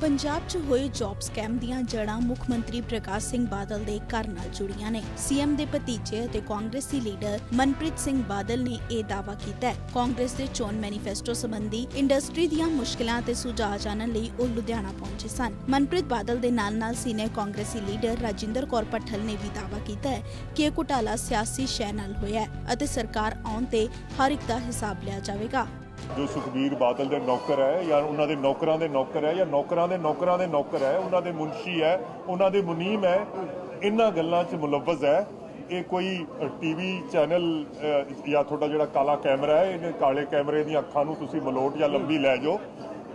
ਪੰਜਾਬ 'ਚ ਹੋਏ job scam ਦੀਆਂ ਜੜ੍ਹਾਂ ਮੁੱਖ ਮੰਤਰੀ ਪ੍ਰਕਾਸ਼ ਸਿੰਘ ਬਾਦਲ ਦੇ ਘਰ ਨਾਲ ਜੁੜੀਆਂ ਨੇ। ਸੀਐਮ ਦੇ ਭਤੀਜੇ ਅਤੇ ਕਾਂਗਰਸੀ ਲੀਡਰ ਮਨਪ੍ਰੀਤ ਸਿੰਘ ਬਾਦਲ ਨੇ ਇਹ ਦਾਅਵਾ ਕੀਤਾ ਹੈ। ਕਾਂਗਰਸ ਦੇ ਚੋਣ ਮੈਨੀਫੈਸਟੋ ਸੰਬੰਧੀ ਇੰਡਸਟਰੀ ਦੀਆਂ ਮੁਸ਼ਕਲਾਂ ਤੇ ਸੁਝਾਅ ਜਾਣਨ ਲਈ ਉਹ ਲੁਧਿਆਣਾ ਪਹੁੰਚੇ ਸਨ। ਮਨਪ੍ਰੀਤ ਬਾਦਲ ਦੇ ਨਾਲ-ਨਾਲ ਸੀਨੀਅਰ ਕਾਂਗਰਸੀ ਲੀਡਰ ਰਾਜਿੰਦਰ ਕੌਰ ਪੱਠਲ ਨੇ ਵੀ ਦਾਅਵਾ ਕੀਤਾ ਹੈ ਕਿ ਇਹ ਘੁਟਾਲਾ ਸਿਆਸੀ ਸ਼ੈ ਨਾਲ ਹੋਇਆ ਹੈ ਅਤੇ ਸਰਕਾਰ ਆਉਣ ਤੇ ਹਰ ਇੱਕ ਦਾ ਹਿਸਾਬ ਲਿਆ ਜਾਵੇਗਾ। ਜੋ ਸੁਖਬੀਰ ਬਾਦਲ ਦੇ ਨੌਕਰ ਹੈ ਜਾਂ ਉਹਨਾਂ ਦੇ ਨੌਕਰਾਂ ਦੇ ਨੌਕਰ ਹੈ ਜਾਂ ਨੌਕਰਾਂ ਦੇ ਨੌਕਰਾਂ ਦੇ ਨੌਕਰ ਹੈ, ਉਹਨਾਂ ਦੇ ਮੁਨਸ਼ੀ ਹੈ, ਉਹਨਾਂ ਦੇ ਮੁਨੀਮ ਹੈ, ਇਹਨਾਂ ਗੱਲਾਂ 'ਚ ਮੁਲਵਜ਼ ਹੈ। ਇਹ ਕੋਈ ਟੀਵੀ ਚੈਨਲ ਜਾਂ ਤੁਹਾਡਾ ਜਿਹੜਾ ਕਾਲਾ ਕੈਮਰਾ ਹੈ, ਇਹਨੇ ਕਾਲੇ ਕੈਮਰੇ ਦੀਆਂ ਅੱਖਾਂ ਨੂੰ ਤੁਸੀਂ ਮਲੋਟ ਜਾਂ ਲੰਬੀ ਲੈ ਜਾਓ।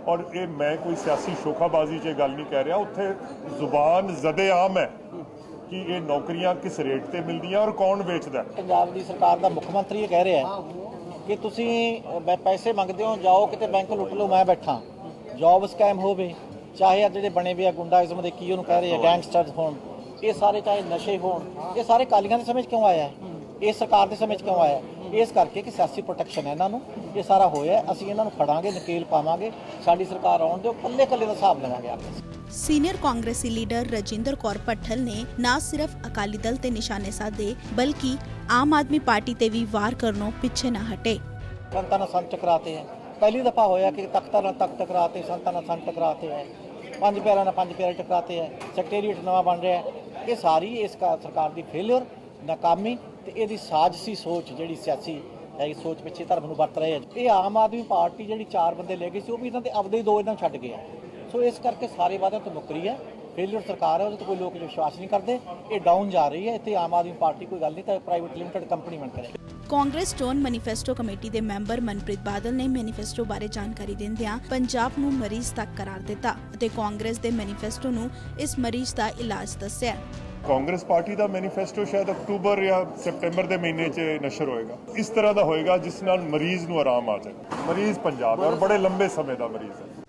ਔਰ ਇਹ ਮੈਂ ਕੋਈ ਸਿਆਸੀ ਸ਼ੋਖਾਬਾਜ਼ੀ 'ਚ ਇਹ ਗੱਲ ਨਹੀਂ ਕਹਿ ਰਿਹਾ। ਉੱਥੇ ਜ਼ੁਬਾਨ ਜ਼ਦੇ ਆਮ ਹੈ ਕਿ ਇਹ ਨੌਕਰੀਆਂ ਕਿਸ ਰੇਟ ਤੇ ਮਿਲਦੀਆਂ ਔਰ ਕੌਣ ਵੇਚਦਾ? ਪੰਜਾਬ ਦੀ ਸਰਕਾਰ ਦਾ ਮੁੱਖ ਮੰਤਰੀ ਇਹ ਕਹਿ ਰਿਹਾ ਹੈ ਕਿ ਤੁਸੀਂ ਪੈਸੇ ਮੰਗਦੇ ਹੋ ਜਾਓ ਕਿਤੇ ਬੈਂਕ ਲੁੱਟ ਲਓ ਮੈਂ ਬੈਠਾ ਜੌਬ ਸਕੈਮ ਹੋਵੇ ਚਾਹੇ ਆ ਜਿਹੜੇ ਬਣੇ ਵੀ ਆ ਗੁੰਡਾਇਜ਼ਮ ਦੇ ਕੀ ਉਹਨੂੰ ਕਹਿ ਰਹੇ ਆ ਗੈਂਗਸਟਰਸ ਹੋਣ ਇਹ ਸਾਰੇ ਚਾਹੇ ਨਸ਼ੇ ਹੋਣ ਇਹ ਸਾਰੇ ਕਾਲੀਆਂ ਦੇ ਸਮੇਂ 'ਚ ਕਿਉਂ ਆਇਆ ਹੈ ਇਹ ਸਰਕਾਰ ਦੇ ਸਮੇਂ 'ਚ ਕਿਉਂ ਆਇਆ ਹੈ? ਇਸ ਕਰਕੇ ਕਿ ਸਿਆਸੀ ਪ੍ਰੋਟੈਕਸ਼ਨ ਹੈ ਇਹਨਾਂ ਨੂੰ ਇਹ ਸਾਰਾ ਹੋਇਆ ਹੈ। ਅਸੀਂ ਇਹਨਾਂ ਨੂੰ ਫੜਾਂਗੇ ਨਕੇਲ ਪਾਵਾਂਗੇ ਸਾਡੀ ਸਰਕਾਰ ਆਉਣ ਦਿਓ ਕੱਲੇ ਕੱਲੇ ਦਾ ਹਿਸਾਬ ਲਵਾਂਗੇ ਆਪਸ 'ਚ। ਸੀਨੀਅਰ ਕਾਂਗਰਸੀ ਲੀਡਰ ਰਜਿੰਦਰ ਕੌਰ ਪੱਠਲ ਨੇ ਨਾ ਸਿਰਫ ਅਕਾਲੀ ਦਲ ਤੇ ਨਿਸ਼ਾਨੇ ਸਾਧੇ, ਬਲਕਿ ਆਮ ਆਦਮੀ ਪਾਰਟੀ ਤੇ ਵੀ ਵਾਰ ਕਰਨੋਂ ਪਿੱਛੇ ਨਾ ਹਟੇ। ਸੰਤਾਂ ਨਾਲ ਸੰਤ ਟਕਰਾਤੇ ਹੈ। ਪਹਿਲੀ ਦਫਾ ਹੋਇਆ ਕਿ ਤਖਤਾਂ ਨਾਲ ਤਖਤ ਟਕਰਾਤੇ, ਸੰਤਾਂ ਨਾਲ ਸੰਤ ਟਕਰਾਤੇ ਹੈ। ਪੰਜ ਪਿਆਰਿਆਂ ਨਾਲ ਪੰਜ ਪਿਆਰੇ ਟਕਰਾਤੇ ਹੈ। ਸੈਕਟਰੀਏਟ ਨਵਾਂ ਬਣ ਰਿਹਾ ਹੈ। ਇਹ ਸਾਰੀ ਇਸ ਸਰਕਾਰ ਦੀ ਫੇਲਿਅਰ ਨਾਕਾਮੀ ਤੇ ਇਹਦੀ ਸਾਜ਼ਸੀ ਸੋਚ, ਜਿਹੜੀ ਸਿਆਸੀ ਹੈ ਇਹ ਸੋਚ ਪਿੱਛੇ ਧਰਮ ਨੂੰ ਵਰਤ ਰਹੇ ਹੈ। ਇਹ ਆਮ ਆਦਮੀ ਪਾਰਟੀ ਜਿਹੜੀ ਚਾਰ ਬੰਦੇ ਲੈ ਗਈ ਸੀ, ਉਹ ਵੀ ਇਹਨਾਂ ਦੇ ਆਪਦੇ ਹੀ ਦੋ ਇਹਨਾਂ ਨੂੰ ਛੱਡ ਗਏ ਆ। ਸੋ ਇਸ ਕਰਕੇ ਸਾਰੇ ਵਾਅਦਿਆਂ ਤੋਂ ਮੁੱਕਰੀ ਹੈ। ਫੇਲਿਅਰ ਸਰਕਾਰ ਹੈ ਉਹਦੇ ਤੇ ਕੋਈ ਲੋਕ ਵਿਸ਼ਵਾਸ ਨਹੀਂ ਕਰਦੇ। ਇਹ ਡਾਊਨ ਜਾ ਰਹੀ ਹੈ। ਇੱਥੇ ਆਮ ਆਦਮੀ ਪਾਰਟੀ ਕੋਈ ਗੱਲ ਨਹੀਂ ਤਾਂ ਪ੍ਰਾਈਵੇਟ ਲਿਮਟਿਡ ਕੰਪਨੀ ਬਣ ਕਰੇ ਕਾਂਗਰਸ ਚੋਣ ਮੈਨੀਫੈਸਟੋ ਕਮੇਟੀ ਦੇ ਮੈਂਬਰ ਮਨਪ੍ਰੀਤ ਬਾਦਲ ਨੇ ਮੈਨੀਫੈਸਟੋ ਬਾਰੇ ਜਾਣਕਾਰੀ ਦਿੰਦਿਆਂ ਪੰਜਾਬ ਨੂੰ ਮਰੀਜ਼ ਤੱਕ ਕਰਾਰ ਦਿੱਤਾ ਅਤੇ ਕਾਂਗਰਸ ਦੇ ਮੈਨੀਫੈਸਟੋ ਨੂੰ ਇਸ ਮਰੀਜ਼ ਦਾ ਇਲਾਜ ਦੱਸਿਆ। ਕਾਂਗਰਸ ਪਾਰਟੀ ਦਾ ਮੈਨੀਫੈਸਟੋ ਸ਼ਾਇਦ ਅਕਤੂਬਰ ਜਾਂ ਸਤੰਬਰ ਦੇ ਮਹੀਨੇ 'ਚ ਨਸ਼ਰ ਹੋਏਗਾ। ਇਸ ਤਰ੍ਹਾਂ ਦਾ ਹੋਏਗਾ ਜਿਸ ਨਾਲ ਮਰੀਜ਼ ਨੂੰ ਆਰਾਮ ਆ ਜਾਏ। ਮਰੀਜ਼ ਪੰਜਾਬ ਹੈ ਔਰ ਬੜੇ ਲੰਬੇ ਸਮੇਂ ਦਾ ਮਰੀਜ਼ ਹੈ।